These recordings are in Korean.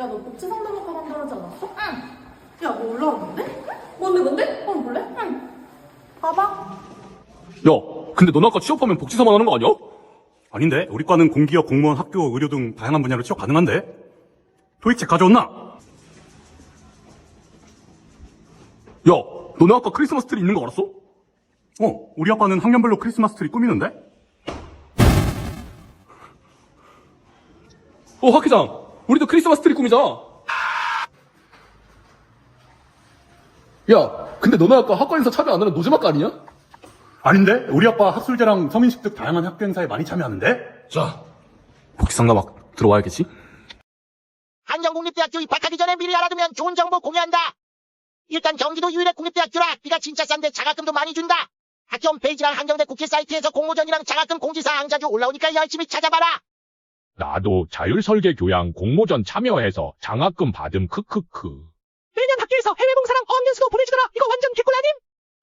야, 너 복지 상담 학과 간다하지 않았어? 응. 야, 뭐 올라왔는데? 뭔데, 뭔데? 한번 볼래? 응. 봐봐. 야, 근데 넌 아까 취업하면 복지사만 하는 거 아니야? 아닌데 우리 과는 공기업, 공무원, 학교, 의료 등 다양한 분야로 취업 가능한데 토익책 가져왔나? 야, 너네 아까 크리스마스 트리 있는 거 알았어? 어 우리 학과는 학년별로 크리스마스 트리 꾸미는데 어, 학회장. 우리도 크리스마스 트리 꾸미자. 야, 근데 너네 아까 학과 인사 참여 안 하는 노잼학과 아니냐? 아닌데 우리 학과 학술제랑 서민식 등 다양한 학교 행사에 많이 참여하는데 자, 복지상담학 들어와야겠지? 한경국립대학교 입학하기 전에 미리 알아두면 좋은 정보 공유한다. 일단 경기도 유일의 국립대학교라 학비가 진짜 싼데 장학금도 많이 준다. 학교 홈페이지랑 한경대 국회 사이트에서 공모전이랑 장학금 공지사항 자주 올라오니까 열심히 찾아봐라. 나도 자율설계 교양 공모전 참여해서 장학금 받음 크크크. 매년 학교에서 해외 봉사랑 어학연수도 보내주더라. 이거 완전 개꿀 아님?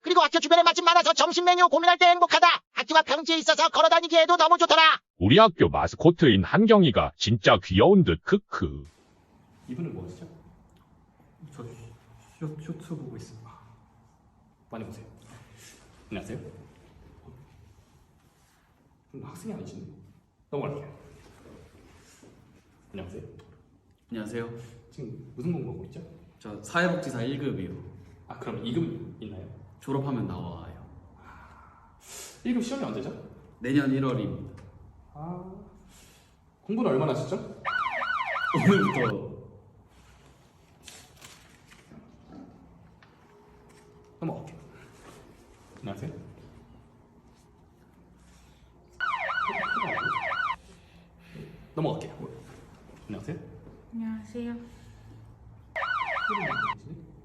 그리고 학교 주변에 맛집 많아서 점심 메뉴 고민할 때 행복하다. 학교가 평지에 있어서 걸어다니기에도 너무 좋더라. 우리 학교 마스코트인 한경이가 진짜 귀여운 듯 크크. 이분은 뭐 하시죠? 저 쇼, 쇼츠 보고 있습니다. 많이 보세요. 안녕하세요. 음, 학생이 아니시네. 넘어갈게요. 안녕하세요. 안녕하세요. 지금 무슨 공부하고 있죠? 저 사회복지사 1급이요. 아, 그럼 2급 있나요? 졸업하면 나와요. 1급 시험이 언제죠? 내년 1월입니다. 아, 공부는 얼마나 하셨죠? 오늘부터 넘어갈게요. 안녕하세요. 넘어갈게요. 안녕하세요. 안녕하세요.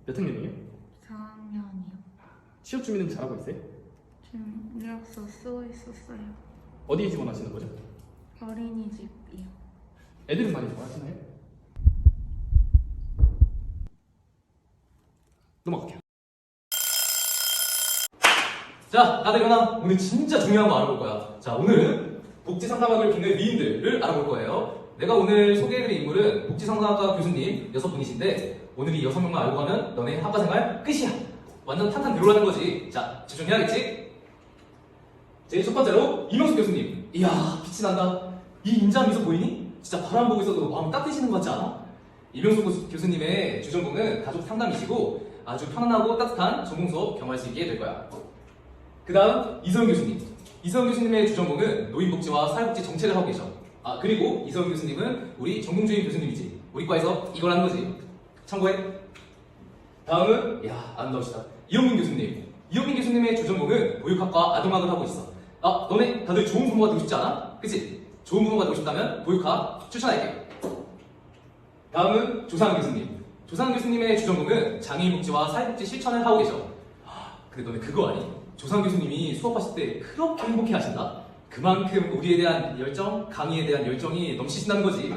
몇 학년이에요? 4학년이요. 취업 준비는 잘하고 있어요? 지금 이력서 쓰고 있었어요. 어디에 지원하시는 거죠? 어린이집이요. 애들은 많이 좋아하시나요? 넘어갈게요. 자, 다들 일어나. 오늘 진짜 중요한 거 알아볼 거야. 자, 오늘은 복지 상담학을 빛낸 위인들을 알아볼 거예요. 내가 오늘 소개해드릴 인물은 복지상담학과 교수님 여섯 분이신데 오늘 이 여섯 명만 알고 가면 너네 학과 생활 끝이야. 완전 탄탄 들어가는 거지. 자, 집중해야겠지? 제일 첫 번째로 이명수 교수님. 이야, 빛이 난다. 이 인자한 미소 보이니? 진짜 바람 보고 있어도 마음 따뜻해지는 것 같지 않아? 교수- 교수님의 주전공은 가족 상담이시고 아주 편안하고 따뜻한 전공 수업 경험할 수 있게 될 거야. 그 다음 이서영 교수님. 이서영 교수님의 주전공은 노인복지와 사회복지 정책을 하고 계셔. 아 그리고 이서영 교수님은 우리 전공주의 교수님이지. 우리 과에서 이걸 하는 거지. 참고해. 다음은 야 아름다우시다. 이영민 교수님. 이영민 교수님의 주전공은 보육학과 아동학을 하고 있어. 아 너네 다들 좋은 부모가 되고 싶지 않아? 그치? 좋은 부모가 되고 싶다면 보육학 추천할게. 다음은 조상은 교수님. 조상은 교수님의 주전공은 장애인 복지와 사회복지 실천을 하고 계셔. 아, 근데 너네 그거 아니? 조상 교수님이 수업하실 때 그렇게 행복해 하신다? 그만큼 우리에 대한 열정, 강의에 대한 열정이 넘치신다는 거지.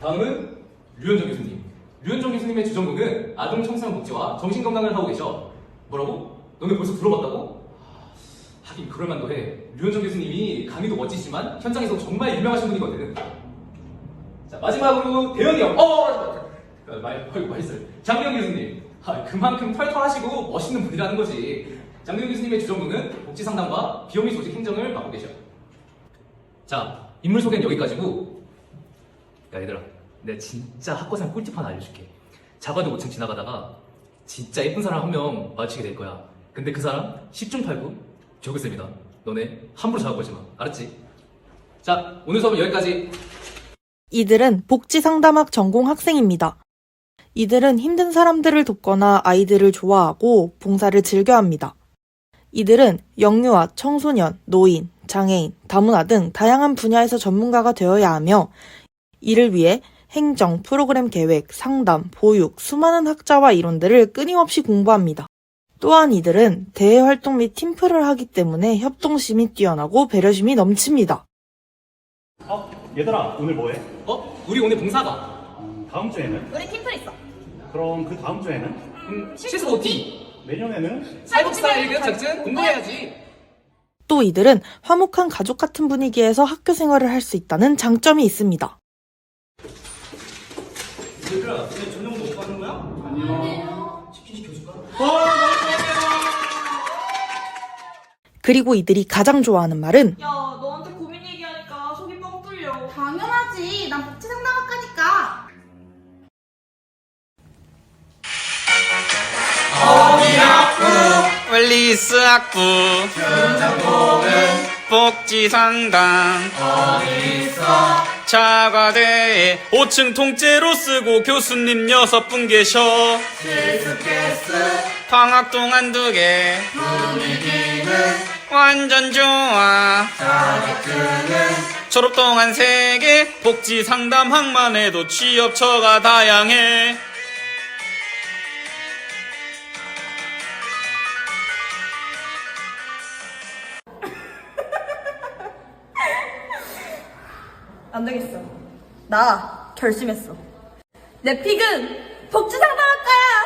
다음은 류현정 교수님. 류현정 교수님의 주전공은 아동 청소년 복지와 정신 건강을 하고 계셔. 뭐라고? 너네 벌써 들어봤다고? 하긴 그럴만도 해. 류현정 교수님이 강의도 멋지지만 현장에서 정말 유명하신 분이거든. 자 마지막으로 대현이 형. 어, 말, 어이구 말했어요. 장미영 교수님. 아, 그만큼 털털하시고 멋있는 분이라는 거지. 장미영 교수님의 주전공은 복지 상담과 비영리 조직 행정을 맡고 계셔. 자 인물 소개는 여기까지고. 야 얘들아, 내가 진짜 학과생 꿀팁 하나 알려줄게. 자가도 5층 지나가다가 진짜 예쁜 사람 한 명 마주치게 될 거야. 근데 그 사람 10중 8구 조교쌤이다. 너네 함부로 작업하지 마. 알았지? 자 오늘 수업은 여기까지. 이들은 복지상담학 전공 학생입니다. 이들은 힘든 사람들을 돕거나 아이들을 좋아하고 봉사를 즐겨 합니다. 이들은 영유아, 청소년, 노인, 장애인, 다문화 등 다양한 분야에서 전문가가 되어야 하며 이를 위해 행정, 프로그램 계획, 상담, 보육, 수많은 학자와 이론들을 끊임없이 공부합니다. 또한 이들은 대외 활동 및 팀플을 하기 때문에 협동심이 뛰어나고 배려심이 넘칩니다. 어 얘들아 오늘 뭐해? 어? 우리 오늘 봉사가. 음, 다음 주에는? 우리 팀플 있어. 그럼 그 다음 주에는? 음, 실습 OT. 내년에는? 사회복지사 1급 작전 공부해야지. 또 이들은 화목한 가족 같은 분위기에서 학교 생활을 할 수 있다는 장점이 있습니다. 얘들아, 너네 저녁도 못 가는 거야? 아니요. 치킨 시켜줄까? 그리고 이들이 가장 좋아하는 말은 야, 너한테 고민 얘기하니까 속이 뻥 뚫려. 당연하지. 난 복지 상담학과니까. 웰리스 학부 복지상담 자과대에 5층 통째로 쓰고 교수님 여섯 분 계셔 방학 동안 두개 완전 좋아 졸업 동안 세개 복지 상담학만 해도 취업처가 다양해 안 되겠어. 나 결심했어. 내 픽은 복지 상담학과야.